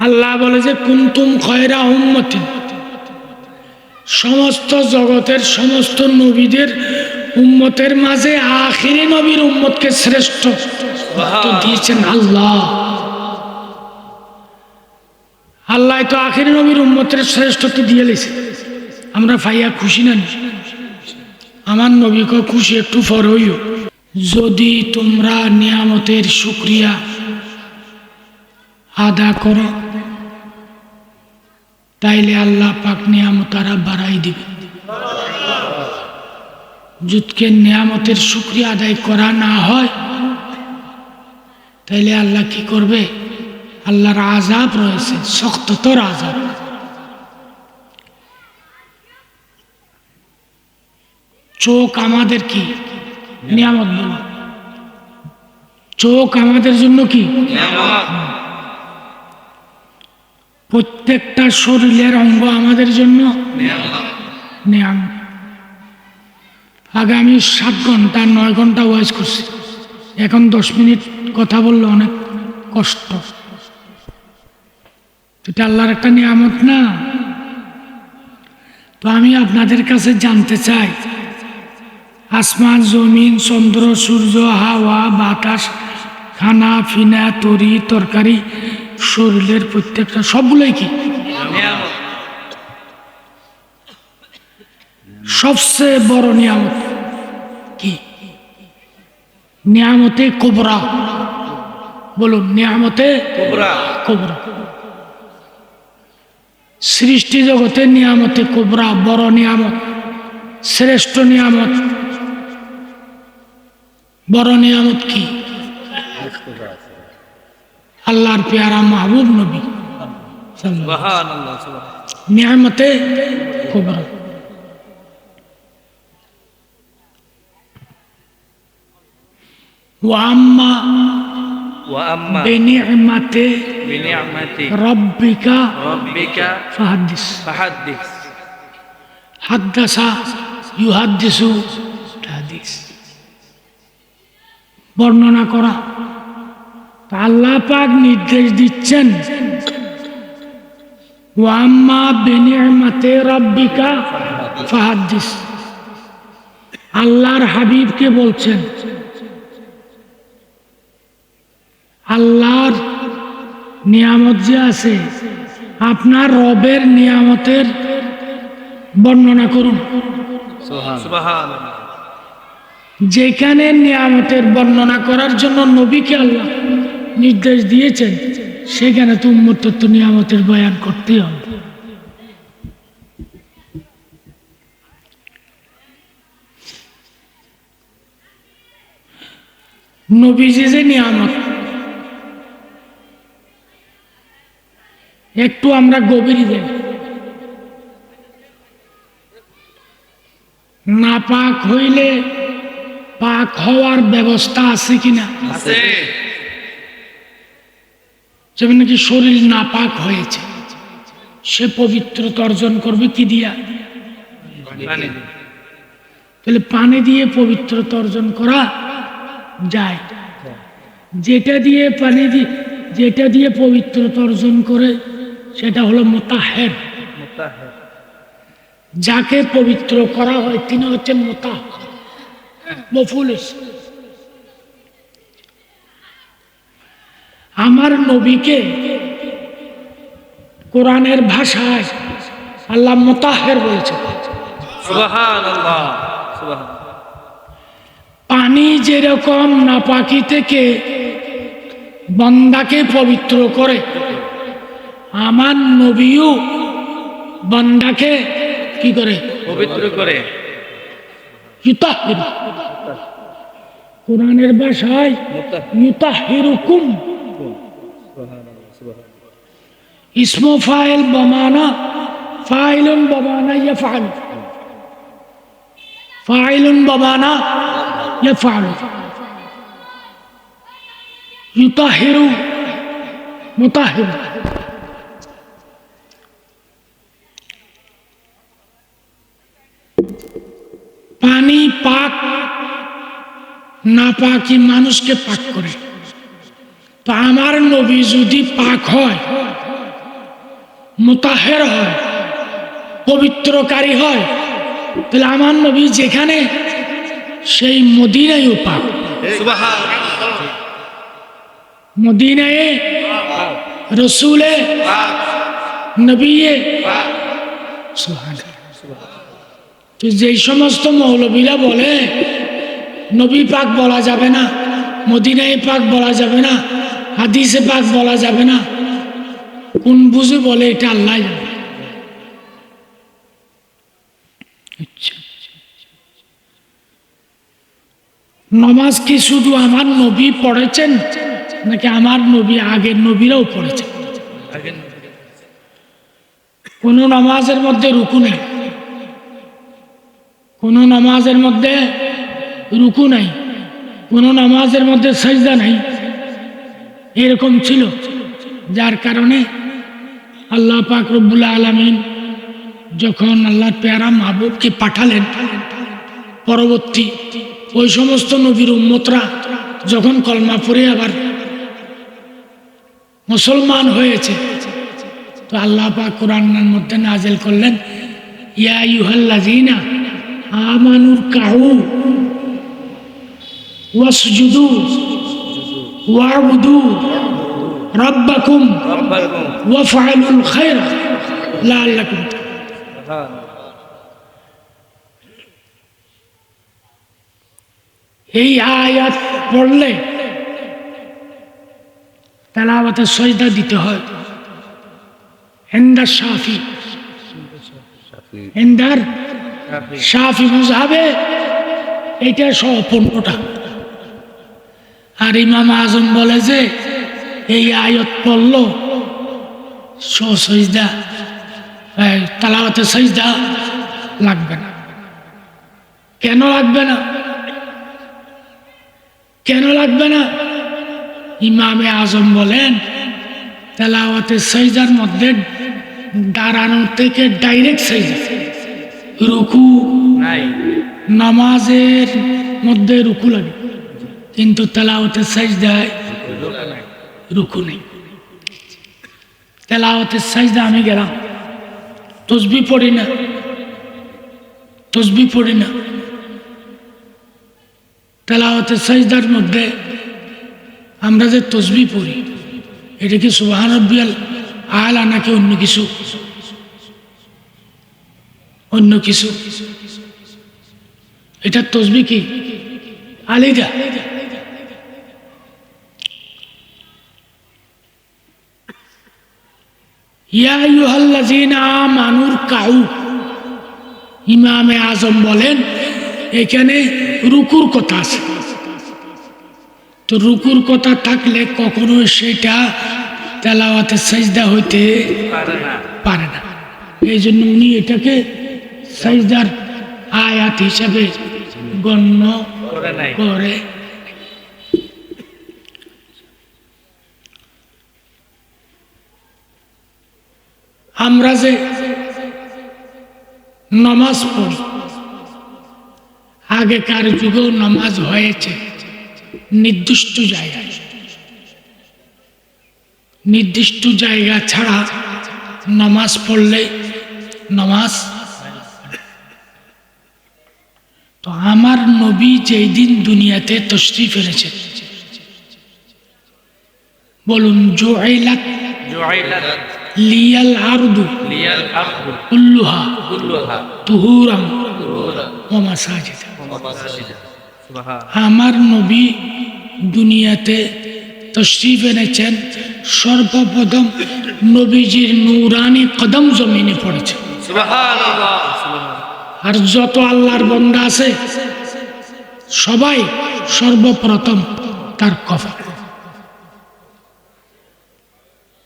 আল্লাহ বলে যে কুন্তুম খয়রা উম্মতি সমস্ত জগতের সমস্ত নবীদের উম্মতের মাঝে আখিরি নবীর উম্মতকে শ্রেষ্ঠ দিয়েছেন আল্লাহ। আল্লাহ তো আখিরি নবীর উম্মতের শ্রেষ্ঠত্ব দিয়ে লেছে। আমরা ফাইয়া খুশি না আমার নবীকে খুশি একটু ফর হইও। যদি তোমরা নিয়ামতের শুক্রিয়া আদা করো। তাইলে আল্লাহ পাক নিয়ামত আরা বাড়াই দিবে। যুদ্ধকে নিয়ামতের শুক্রিয়া আদায় করা না হয়, তাইলে আল্লাহ কি করবে? আল্লাহর আজাব রয়েছে শক্ততর আজাব চোখ আমাদের কি? নিয়ামত চোখ আমাদের জন্য কি? প্রত্যেকটা শরীরের অঙ্গ আমাদের জন্য আগামী সাত ঘণ্টা, নয় ঘণ্টা ওয়াজ করছি। এখন দশ মিনিট কথা বললে অনেক কষ্ট। এটা আল্লাহর একটা নিয়ামত না? তো আমি আপনাদের কাছে জানতে চাই, আসমান, জমিন, চন্দ্র, সূর্য, হাওয়া, বাতাস, খানা, ফিনা, তরি, তরকারি শরীরের প্রত্যেকটা সবগুলোই কি? সবচেয়ে বড় নিয়ামত কি? নিয়ামতে কোবরা। বলুন নিয়ামতে কোবরা। সৃষ্টি জগতে নিয়ামতে কোবরা বড় নিয়ামত শ্রেষ্ঠ নিয়ামত। বড় নিয়ামত কি? আল্লাহর পেয়ারা মাহবুব নবী নিয়ামতে কোবরা وأما وأما بنعمة بنعمة ربك ربك فحدث فحدث حدث يحدث حديث বর্ণনা করা তা আল্লাহ পাক নির্দেশ দিচ্ছেন। ওয়াম্মা বেনিয়ামাতে রব্বিকা ফাহাদ্দিস। আল্লাহর হাবিবকে বলছেন আল্লাহর নিয়ামত যে আছে আপনার রবের নিয়ামতের বর্ণনা করুন। যেখানে নিয়ামতের বর্ণনা করার জন্য নবীকে আল্লাহ নির্দেশ দিয়েছেন, সেখানে তো উম্মত নিয়ামতের বয়ান করতে হবে। নবীজি যে নিয়ামত, একটু আমরা গভীর দেব না পাক হইলে পাক হওয়ার ব্যবস্থা আছে কিনা? আছে। যেমন নাকি শরীর নাপাক হয়েছে সে পবিত্রতা অর্জন করবে কি দিয়া? তাহলে পানি দিয়ে পবিত্রতা অর্জন করা যায়। যেটা দিয়ে পানি দিয়ে যেটা দিয়ে পবিত্রতা অর্জন করে সেটা হলো মোতাহের। যাকে পবিত্র করা হয় তিনি হচ্ছেন মোতা মফুল আমার নবীকে কোরআনের ভাষায় আল্লাহ মোতাহের বলেছে। পানি যেরকম নাপাকি থেকে বন্দাকে পবিত্র করে আমার নবীও বন্দাকে কি করে? পবিত্র করে। কোরআনের ভাষায় ইউতাহিরুকুম। इसमो फ़ाइल बमाना फ़ाइल उन बमाना या फ़ाइल फ़ाइल उन बमाना या फ़ाइल युताहिरु मुताहिर पानी पाक, नापाकी मानुष के पाक करे। तो हमारे नबी যদি पाक হয় মোতাহের হয়, পবিত্রকারী হয়। তাহলে আমার নবী যেখানে, সেই মদিনায়ও পাক। মদিনায় রসুলে, নবীয়ে। তো যেই সমস্ত মৌলবীরা বলে, নবী পাক বলা যাবে না, মদিনায় পাক বলা যাবে না, হাদিসে পাক বলা যাবে না কোন বুঝে বলে এটা আল্লাহ আচ্ছা। নমাজ কি শুধু আমার নবী পড়েছেন, নাকি আমার নবী আগের নবীরাও পড়েছেন? কোন নামাজের মধ্যে রুকু নেই। কোন নামাজের মধ্যে রুকু নাই। কোন নামাজের মধ্যে সাজদা নাই। এরকম ছিল, যার কারণে আল্লাহ পাক রব্বুল আলমিন যখন আল্লাহ পেয়ারা মাহবুবকে পাঠালেন, পরবর্তী ওই সমস্ত নবীর উম্মতরা যখন কলমা পড়ে আবার মুসলমান হয়েছে, তো আল্লাহ পাক কোরআনের মধ্যে নাজেল করলেন, ইয়া ইউহাল্লাযিনা আমানুর কাহু ওয়াসজুদু ওয়াবুদু রাব্বাকুম ওয়াফআলুল খায়রা লাআল্লাকুম। এই আয়াত পড়লে তেলাওয়াতে সজদা দিতে হয়। হেন্দার শাফি। হেন্দার শাফি মজাবে এটা সহ পনেরোটা আর ইমাম আজম বলে যে এই আয়ত পড়ল। সজদা তালাওয়াতে সজদা লাগবে না। কেন লাগবে না? কেন লাগবে না? ইমামে আজম বলেন তেলাওয়াতে সজদার মধ্যে দাঁড়ানো থেকে ডাইরেক্ট সজদা। রুকু নাই। নামাজের মধ্যে রুকু লাগে। কিন্তু তেলাওয়াতে লোক নাই রুকু নেই। তেলাওয়াতের সাজদা আমি গেলাম। তসবি পড়ি না। তসবি পড়ি না। তেলাওয়াতের সাজদার মধ্যে আমরা যে তসবি পড়ি, এটা কি সুবাহান রব্বিয়াল আলা নাকি অন্য কিছু? অন্য কিছু। এটা তসবি কি? আলিদা। ইয়া আমানুর কাউ। ইমামে আজম বলেন এখানে রুকুর কথা আছে। তো রুকুর কথা থাকলে কখনো সেটা তেলাওয়াতে সাজদা হইতে পারে না। পারে না। এই জন্য উনি এটাকে সাজদার আয়াত হিসাবে গণ্য করে আমরা যে নমাজ পড়ি, আগেকার যুগেও নামাজ হয়েছে, নির্দিষ্ট জায়গায়। নির্দিষ্ট জায়গা ছাড়া নামাজ পড়লে নমাজ তো আমার নবী যেই দিন দুনিয়াতে তশরিফ এনেছেন বলুন জোয়াইলাত জুআইলাত লিয়াল আরদু। লিয়াল আরদু। কুল্লুহা। কুল্লুহা। তুহুরাম। তুহুরা ওয়া মাসাজিদ। আমার নবী দুনিয়াতে তশরিফ এনেছেন সর্বপ্রথম নবীজির নূরানি কদম জমিনে পড়েছে। আর যত আল্লাহর বন্দা আছে সবাই সর্বপ্রথম তার কফা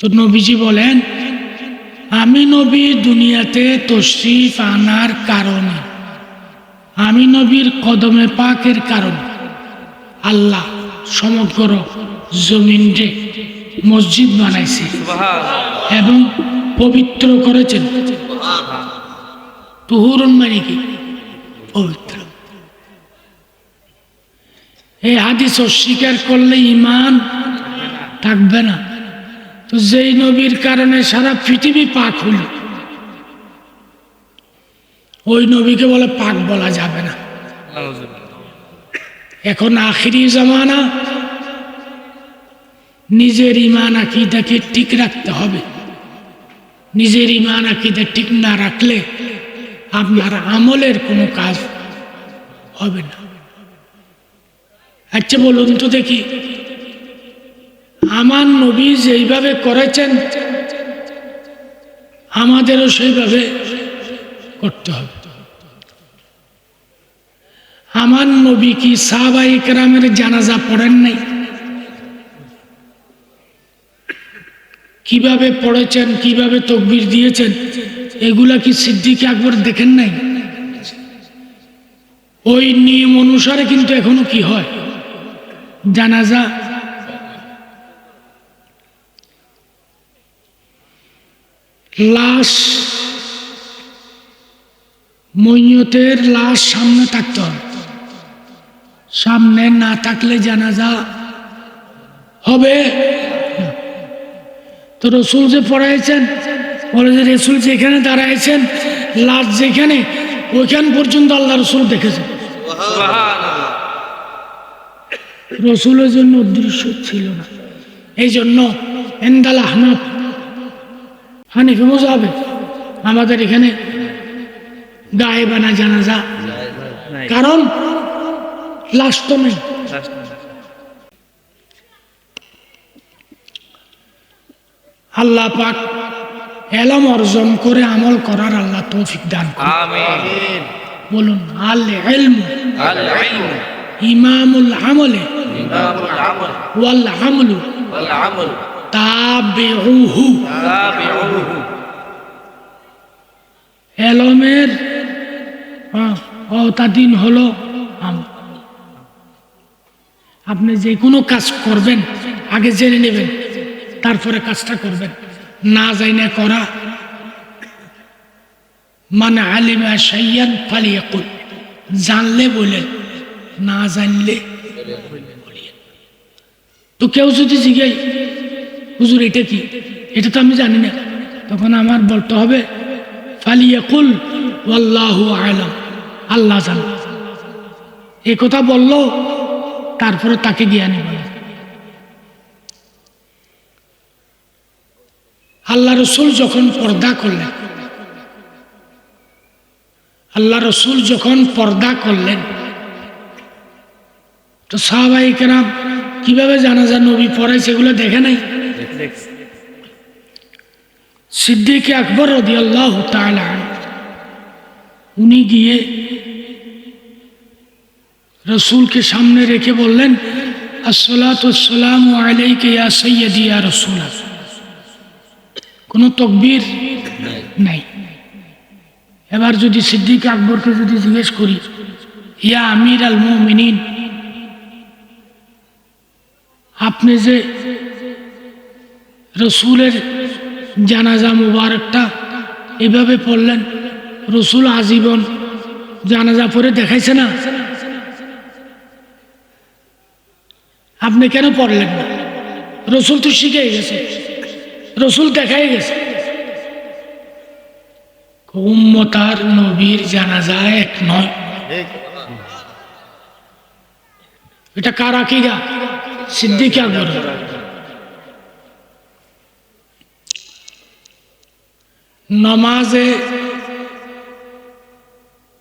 তো নবীজি বলেন আমি নবী দুনিয়াতে তশরিফ আনার কারণে আমি নবীর কদমে পাকের কারণে আল্লাহ সমগ্র জমিনরে মসজিদ বানাইছে এবং পবিত্র করেছেন। তুহুরুন মানে কি? পবিত্র। এই হাদিস অস্বীকার করলে ইমান থাকবে না। যেই নবীর কারণে সারা পৃথিবী পাক হইল ওই নবীকে বলে পাক বলা যাবে না। এখন আখিরি জামানা, নিজের ইমান আকিদাকে ঠিক রাখতে হবে। নিজের ইমান আকিদা ঠিক না রাখলে আপনার আমলের কোনো কাজ হবে না। আচ্ছা বলুন তো দেখি। আমার নবী যেইভাবে করেছেন, আমাদেরও সেইভাবে করতে হবে। আমার নবী কি সাহাবা ইকরামের জানাজা পড়েন নাই? কীভাবে পড়েছেন, কীভাবে তকবির দিয়েছেন, এগুলা কি সিদ্দিক আকবর দেখেন নাই? ওই নিয়ম অনুসারে কিন্তু এখনও কি হয়? জানাজা লাশ মৈয়তের লাশ সামনে থাকতে হবে সামনে না থাকলে জানাজা হবে তো রসুল যে পড়াইছেন বলে যে রসুল যেখানে দাঁড়াইছেন লাশ যেখানে ওইখান পর্যন্ত আল্লাহ রসুল দেখেছেন রসুলের জন্য অদৃশ্য ছিল না। এই জন্য এন্দাল আহনাফ হানিফি মোজাবে আমাদের এখানে গায়ে বানা জানাজা। কারণ লাশ তো নেই আল্লাহ পাক এলম অর্জন করে আমল করার আল্লাহ তৌফিক দান বলুন ইমামুল আমলু। ওয়াল আমল। তাবিউহু। তাবিউহু। এলমের হ্যাঁ, অতাদিন হলো আমল আপনি যে কোনো কাজ করবেন আগে জেনে নেবেন তারপরে কাজটা করবেন। না জাইনে করা। মানে আলিমা সাইয়ান ফালিয়াকুল। জানলে বলেন না জানলে। তো কেউ যদি জিজ্ঞাই হুজুর, এটা কি? এটা তো আমি জানি না। তখন আমার বলতে হবে আল্লাহ এ কথা বলল, তারপরে তাকে জ্ঞানী বলে। আল্লাহ রসুল যখন পর্দা করলেন, আল্লাহ রসুল যখন পর্দা করলেন, তো সাহাবাই কেরাম কীভাবে জানা যায় নবী পড়ে সেগুলো দেখে নাই? দেখছি সিদ্দিক আকবর রদি আল্লাহ উনি গিয়ে রসুলকে সামনে রেখে বললেন সৈয়দি ইয়া রসুল কোনো তকবীর নাই। এবার যদি সিদ্দিক আকবরকে যদি জিজ্ঞেস করি, ইয়া আমির আল মুমিনিন, আপনি যে রসুলের জানাজা মুবারকটা এভাবে পড়লেন। রসুল আজীবন জানাজা পরে দেখাইছে না। আপনি কেন পড়লেন না? রসুল তো শিখে গেছে। রসুল দেখাই গেছে। উম্মতার নবীর জানাজা এক নয়। এটা কার আকিদা সিদ্দিক আকবর। নমাজে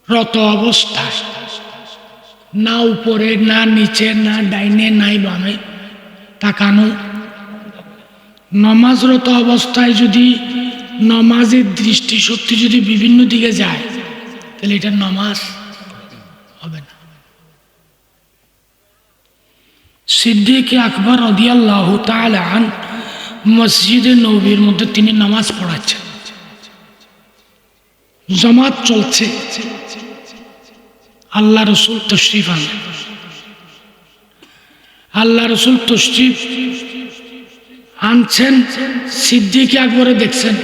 রত অবস্থায় না উপরে, না নিচে, না ডাইনে, নাই বামে, তাকানো। নমাজরত অবস্থায় যদি নমাজের দৃষ্টি শক্তি যদি বিভিন্ন দিকে যায়, তাহলে এটা নমাজ হবে না। সিদ্দিক আকবর রদিয়াল্লাহ আন মসজিদে নবীর মধ্যে তিনি নামাজ পড়াচ্ছেন। জমাত চলছে। আল্লাহ রসুল তশরিফ আনলেন। আল্লাহ রসুল তশরিফ আনছেন, সিদ্দিক আকবরে দেখছেন।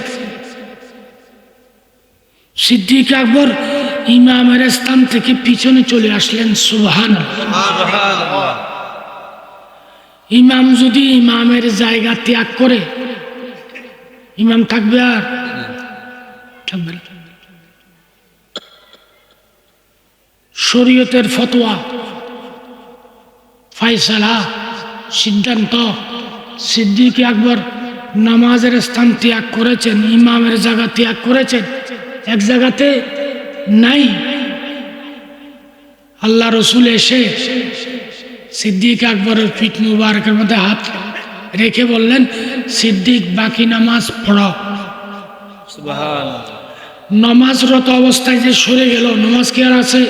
সিদ্দিক আকবর ইমামের স্থান থেকে পিছনে চলে আসলেন, সুবহান। ইমাম যদি ইমামের জায়গা ত্যাগ করে, ইমাম থাকবে আর? থাকবে না। শরীয়তের ফতোয়া। ফাইসালা, সিদ্ধান্ত, সিদ্দিক আকবর নামাজের স্থান ত্যাগ করেছেন, ইমামের জায়গা ত্যাগ করেছেন। এক জায়গাতে নাই। আল্লাহ রসুল এসে সিদ্দিক আকবরের পিঠ মুবারকের মধ্যে হাত রেখে বললেন, সিদ্দিক, বাকি নামাজ সুবহান নমাজরত অবস্থায় যে সরে গেল, নমাজ কি আর আছে?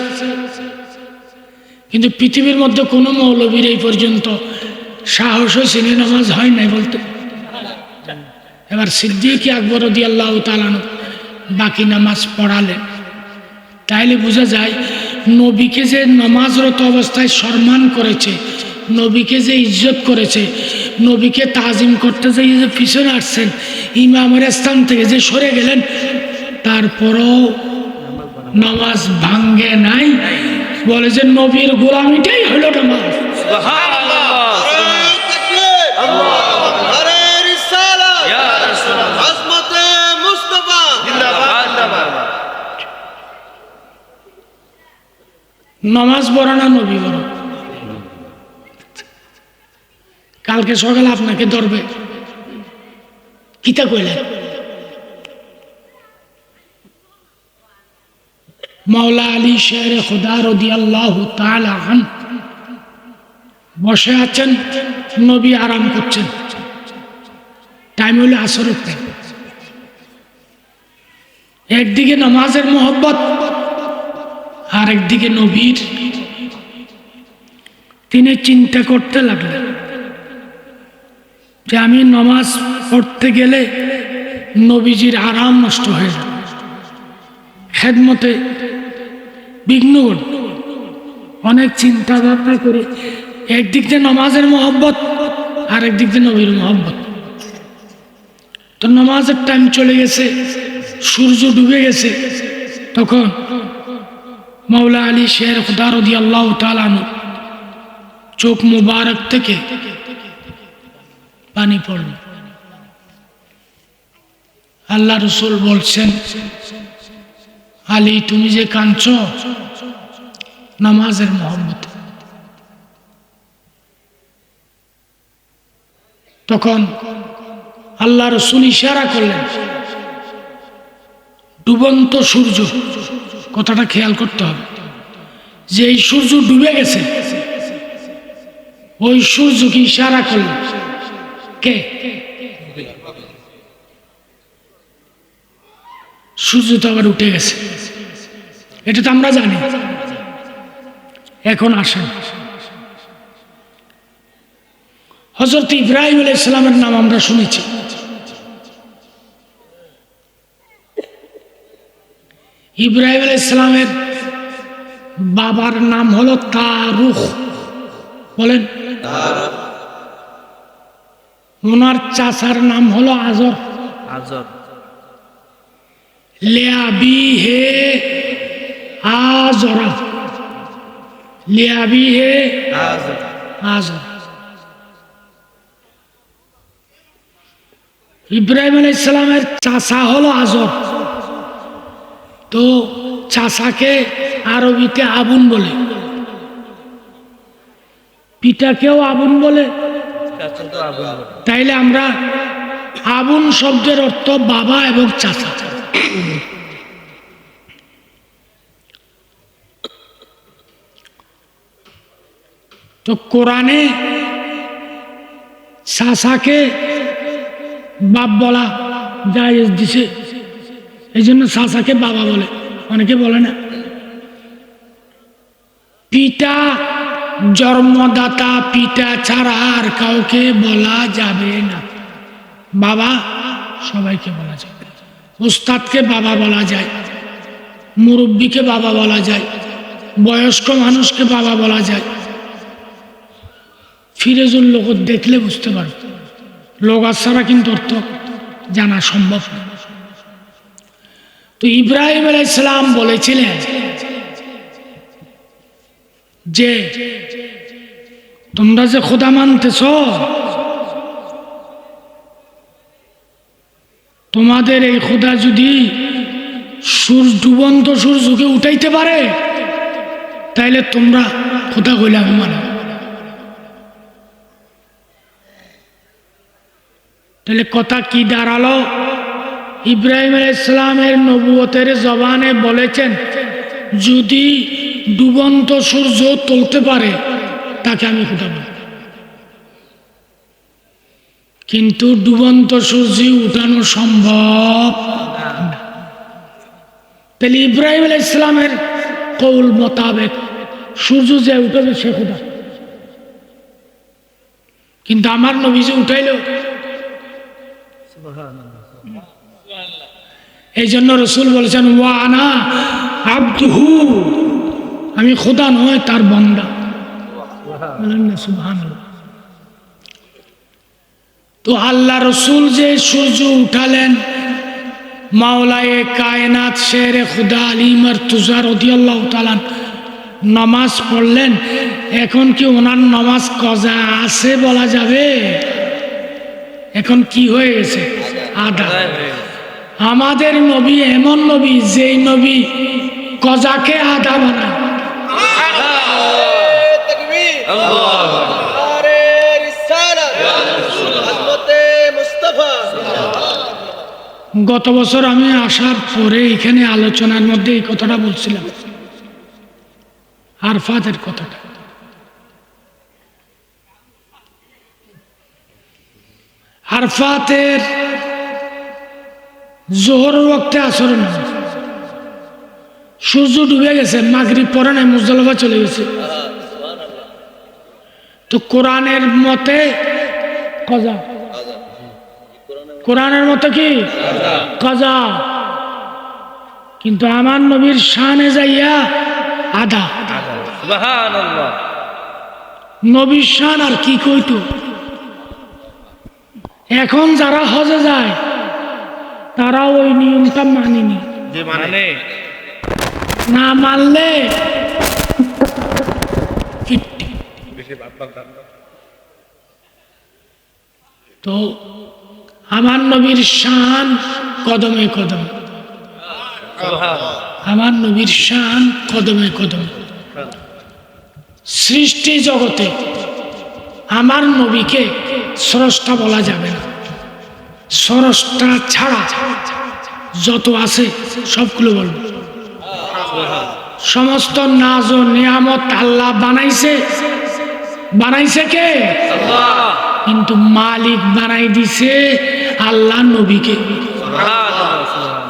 কিন্তু পৃথিবীর মধ্যে কোনো মৌলবীর এই পর্যন্ত সাহস শ্রেণি নামাজ হয় নাই বলতে। এবার সিদ্দিক আকবর দি আল্লাহ তালানো বাকি নামাজ পড়ালেন। তাইলে বোঝা যায়, নবীকে যে নামাজরত অবস্থায় সম্মান করেছে, নবীকে যে ইজ্জত করেছে, নবীকে তাজিম করতে যে পিছনে আসছেন, ইমামের স্থান থেকে যে সরে গেলেন তারপরও নামাজ ভাঙ্গে নাই। বলে যে নবীর গোলামিটাই হলো নামাজ। নামাজ পড়া না নবী বড় কালকে সকালে আপনাকে ধরবে। কিতা কইলেন? মাওলা আলী শের খুদা রদি আল্লাহ বসে আছেন, নবী আরাম করছেন। টাইম হলে টাইম একদিকে নামাজের মোহব্বত আর একদিকে নবীর। তিনি চিন্তা করতে লাগলেন যে আমি নমাজ পড়তে গেলে নবীজির আরাম নষ্ট হয়ে যাবে। খেদমতে বিঘ্ন। অনেক চিন্তা ভাবনা করে একদিক দিয়ে নমাজের মহব্বত আর একদিক দিয়ে নবীর মহব্বত। তো নমাজের টাইম চলে গেছে, সূর্য ডুবে গেছে। তখন মাওলা আলী শের খুদারদি আল্লাহ তালানু চোখ মুবারক থেকে পানি পড়ল। আল্লাহ রসুল বলছেন আলী, তুমি যে কাঁদছ, নামাজের মোহাম্মত তখন আল্লাহ রসুল ইশারা করলেন, ডুবন্ত সূর্য, কথাটা খেয়াল করতে হবে, যে এই সূর্য ডুবে গেছে, ওই সূর্যকে ইশারা করলেন। কে? সূর্য তো আবার উঠে গেছে। এটা তো আমরা জানি। এখন আসেন। হজরত ইব্রাহিম আলাই ইসলামের নাম আমরা শুনেছি। ইব্রাহিম আলাই ইসলামের বাবার নাম হলো তারুখ। বলেন। ওনার চাচার নাম হলো আজর। আজব লিয়াবি হে আজরা লিয়াবি হে আজব ইব্রাহিম আলাই ইসলামের চাচা হলো আজর। তো চাচাকে আরবিতে আবুন বলে। পিতাকেও আবুন বলে। তাইলে আমরা আবুন শব্দের অর্থ বাবা এবং চাচা। তো কোরআনে চাচাকে বাপ বলা জায়েজ দিছে। এই জন্য চাচাকে বাবা বলে। অনেকে বলে না। পিতা, জন্মদাতা, পিতা ছাড়া আর কাউকে বলা যাবে না। বাবা সবাইকে বলা যাবে। উস্তাদকে বাবা বলা যায়, মুরব্বীকে বাবা বলা যায়, বয়স্ক মানুষকে বাবা বলা যায়। ফিরেজুল লোক দেখলে বুঝতে পারবে। লোক ছাড়া কিন্তু অর্থ জানা সম্ভব না। তো ইব্রাহিম আলাইসালাম বলেছিলেন যে, তোমরা যে খোদা মানতেছ তোমাদের এই খোদা যদি সূর্য ডুবন্ত সূর্যকে উঠাইতে পারে, তাইলে তোমরা খোদা কইলে আমি মানব তাহলে কথা কি দাঁড়াল? ইব্রাহিম ইসলামের নবুয়তের জবানে বলেছেন, যদি ডুবন্ত সূর্য তুলতে পারে, তাকে আমি খোদা বলব কিন্তু ডুবন্ত সূর্য উঠানো সম্ভব। তাহলে ইব্রাহিম আলাইহিস ইসলামের কৌল মোতাবেক সূর্য যে উঠবে সে খোদা কিন্তু আমার নবী যে উঠাইল এই জন্য রসুল বলেছেন ওয়ানা আব্দুহু আমি খোদা নয়, তার বন্দা বলেন। তো আল্লাহ রসুল যে সূর্য উঠালেন, মাওলায়ে কায়নাত শের খুদা আলী মর্তুজা রদিয়াল্লাহ তালান নামাজ পড়লেন। এখন কি ওনার নামাজ কজা আছে বলা যাবে? এখন কি হয়ে গেছে? আধা আমাদের নবী এমন নবী, যেই নবী কজাকে আধা বানায়। গত বছর আমি আসার পরে এখানে আলোচনার মধ্যে এই কথাটা বলছিলাম। আরফাতের কথাটা। আরফাতের জোহর রক্তে নামাজ। সূর্য ডুবে গেছে মাগরি পরে নাই মুজলফা চলে গেছে। তো কোরআনের মতে কজা কোরআনের মতো কি? কাজা কিন্তু আমার নবীর শানে যাইয়া আধা নবীর শান আর কি কইতো এখন যারা হজে যায় তারা ওই নিয়মটা মানেনি। মানে? না মানলে তো আমার নবীর শান কদমে কদম। আমার নবীর শান কদমে কদম। সৃষ্টি জগতে আমার নবীকে স্রষ্টা বলা যাবে না। স্রষ্টা ছাড়া যত আছে সবগুলো বলব। সমস্ত নাজ ও নিয়ামত আল্লাহ বানাইছে। বানাইছে কে? আল্লাহ কিন্তু মালিক বানাই দিছে আল্লাহ নবীকে।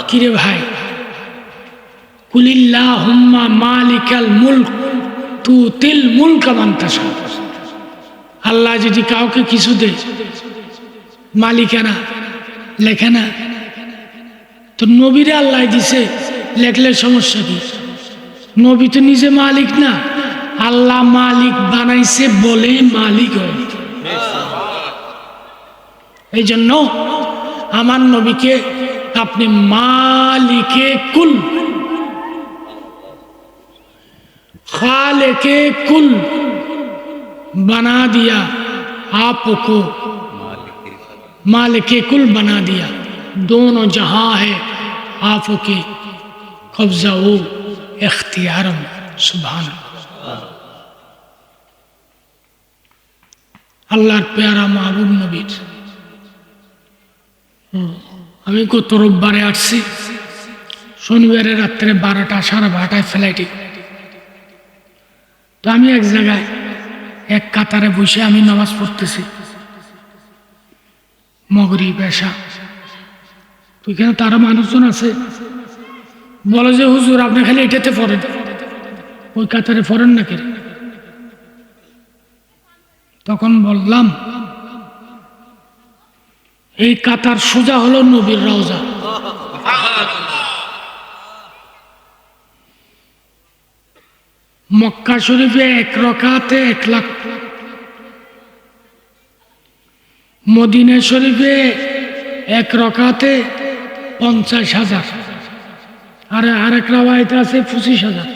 কিরে ভাই? কুলিল্লাহ হুম্মা মালিকাল মুলক তু তিল মুলক মান্তাসা আল্লাহ যদি কাউকে কিছু দে মালিকানা লেখে না তো নবীরে আল্লাহ দিছে, লেখলে সমস্যা কি? নবী তো নিজে মালিক না, আল্লাহ মালিক বানাইছে বলে মালিক হয়। এই জন্য আমার নবীকে আপনি মালিকে কুল खाले कुल बना दिया आपको मालिक कुल बना दिया दोनों जहां है आपके कब्जा वो इख्तियार सुबहान আল্লাহর পেয়ারা মাহবুব নবীর। আমি গত রোববারে আসছি শনিবারে রাত্রে বারোটা সাড়ে বারোটায় ফ্লাইটে তো আমি এক জায়গায়, এক কাতারে বসে আমি নামাজ পড়তেছি। মগরি পেশা ওইখানে তারা মানুষজন আছে। বলে যে, হুজুর, আপনি খালি এটাতে পড়েন। ওই কাতারে পড়েন নাকি তখন বললাম, এই কাতার সোজা হলো নবীর রওজা। মক্কা শরীফে এক রকাতে এক লাখ, মদিনা শরীফে এক রকাতে পঞ্চাশ হাজার, আর আরেক রাবাইতে আছে পঁচিশ হাজার।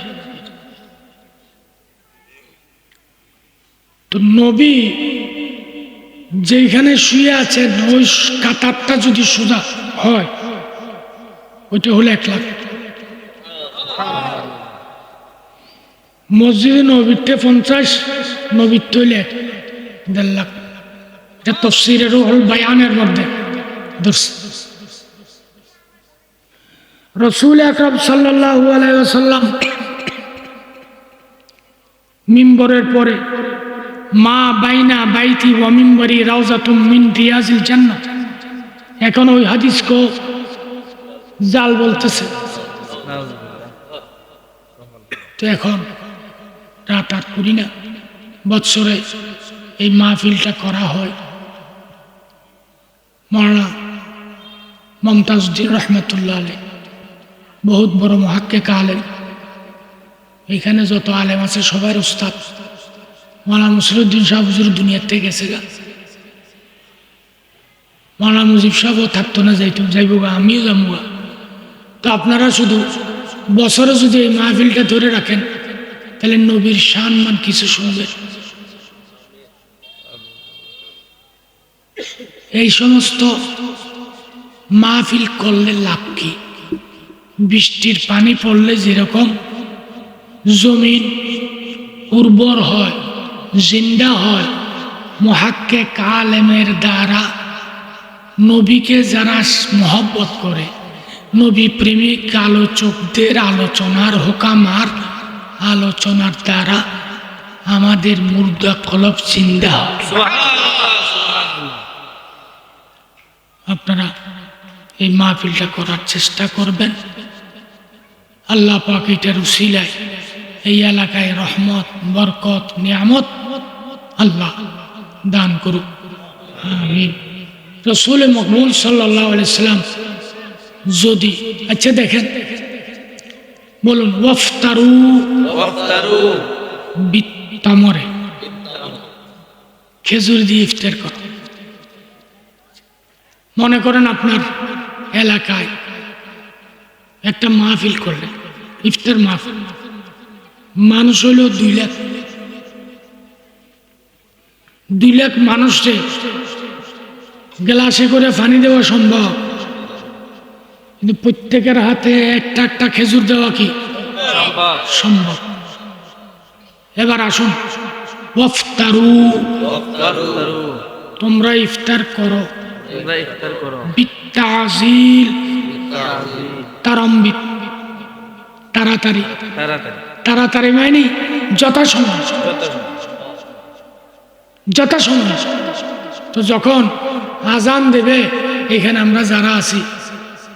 তো নবী যেখানে শুয়ে আছেন, ওই কাতারটা যদি সোজা হয়, ওইটা হলো এক লাখ। মসজিদে নবীতে পঞ্চাশ হইলে এক, দেড় লাখ। এটা তফসিরেরও হল বায়ানের মধ্যে রসুল আকরম সাল্লাহ আলাইসাল্লাম মিম্বরের পরে মা বাইনা বাইতি ও মিম্বরি রাউজাতুম মিন রিয়াজিল জান্নাত। এখন ওই হাদিসকো জাল বলতেছে। তো এখন রাত আর করি না, বৎসরে এই মাহফিলটা করা হয়। মরনা মমতাজুদ্দিন রহমতুল্লাহ আলী বহুত বড় মহাক্কেক আলেম। এখানে যত আলেম আছে সবার উস্তাদ মালা মুসরুদ্দিন শাহ হুজুর দুনিয়ার থেকে গেছে গা। মালা মুজিব সাহেবও থাকতো না, যাইতো, যাইব গা, আমিও যাব গা। তো আপনারা শুধু বছরে যদি এই মাহফিলটা ধরে রাখেন, তাহলে নবীর সম্মান কিছু শুনবেন। এই সমস্ত মাহফিল করলে লাভ কি? বৃষ্টির পানি পড়লে যেরকম জমিন উর্বর হয় জিন্দা হয় মহাক্কে কালেমের দ্বারা নবীকে যারা মহব্বত করে, নবী প্রেমিক আলোচকদের আলোচনার হোকামার আলোচনার দ্বারা আমাদের মুর্দা কলব হয় আপনারা এই মাহফিলটা করার চেষ্টা করবেন। আল্লাহ পাক এটার উসিলায় এই এলাকায় রহমত, বরকত, নিয়ামত আল্লাহ দান করুক। আমিন। রসুল মকবুল সাল্লাহ আলাইসাল্লাম যদি আচ্ছা দেখেন বলুন ওয়ফতারু বিত্তামরে খেজুর দিয়ে ইফতার করো। মনে করেন আপনার এলাকায় একটা মাহফিল করলেন ইফতার মাহফিল। মানুষ হইল দুই লাখ দুই লাখ মানুষকে গ্লাসে করে পানি দেওয়া সম্ভব। কিন্তু প্রত্যেকের হাতে একটা একটা খেজুর দেওয়া কি? সম্ভব। এবার আসুন। ওয়ফতারু। তোমরা ইফতার করো। বিত্তাজিল। তারম্বিত। তাড়াতাড়ি। তাড়াতাড়ি। তাড়াতাড়ি মানে যথাসময়। যথাসময়। তো যখন আজান দেবে, এখানে আমরা যারা আছি,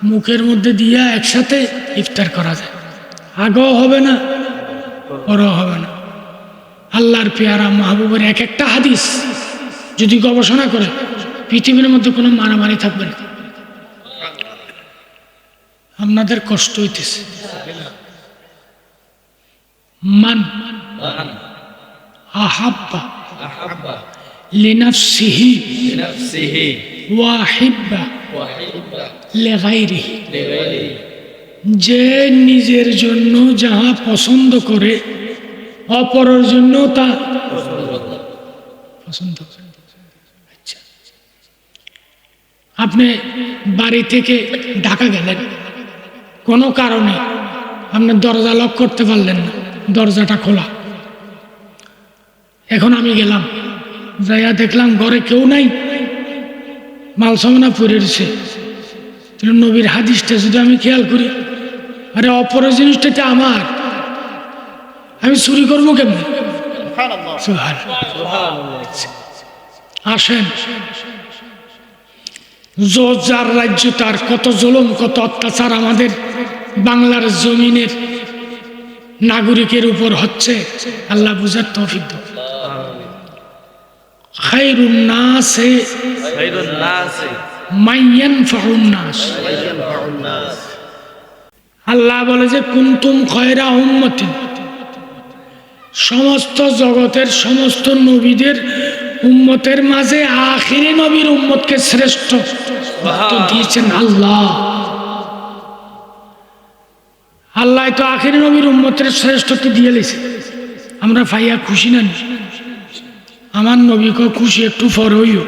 মুখের মধ্যে দিয়ে একসাথে ইফতার করা যায়। আগেও হবে না, পরেও হবে না। আল্লাহর পেয়ারা মাহবুবের এক একটা হাদিস যদি গবেষণা করে, পৃথিবীর মধ্যে কোনো মারামারি থাকবে না। আপনাদের কষ্ট হইতেছে। মান, আহাব্বা আহাব্বা লিনাফসিহি লিনাফসিহি ওয়াহিব্বা ওয়াহিব্বা লেগাইরিহি লিগাইরিহি যে নিজের জন্য যাহা পছন্দ করে অপরের জন্য তা পছন্দ করে। আচ্ছা। আপনি বাড়ি থেকে ঢাকা গেলেন। কোনো কারণে আপনি দরজা লক করতে পারলেন না। দরজাটা খোলা। এখন আমি গেলাম। যাইয়া দেখলাম ঘরে কেউ নাই। মাল সামনা পড়েছে নবীর হাদিসটা যদি আমি খেয়াল করি আরে অপরের জিনিসটা তো আমার? আমি চুরি করব কেমন? আসেন। যার রাজ্য তার কত জুলুম কত অত্যাচার আমাদের বাংলার জমিনের নাগরিকের উপর হচ্ছে। আল্লাহ বুঝার তৌফিক মাইয়ান আল্লাহ বলে যে কুন্তুম খয়রা উম্মতিন। সমস্ত জগতের সমস্ত নবীদের উম্মতের মাঝে আখিরি নবীর উম্মতকে শ্রেষ্ঠ দিয়েছেন আল্লাহ। আল্লাহ তো আখিরি নবীর উম্মতের শ্রেষ্ঠত্ব দিয়ে লেছে আমরা ফাইয়া খুশি না নি? আমার নবীকে খুশি একটু ফর হইও।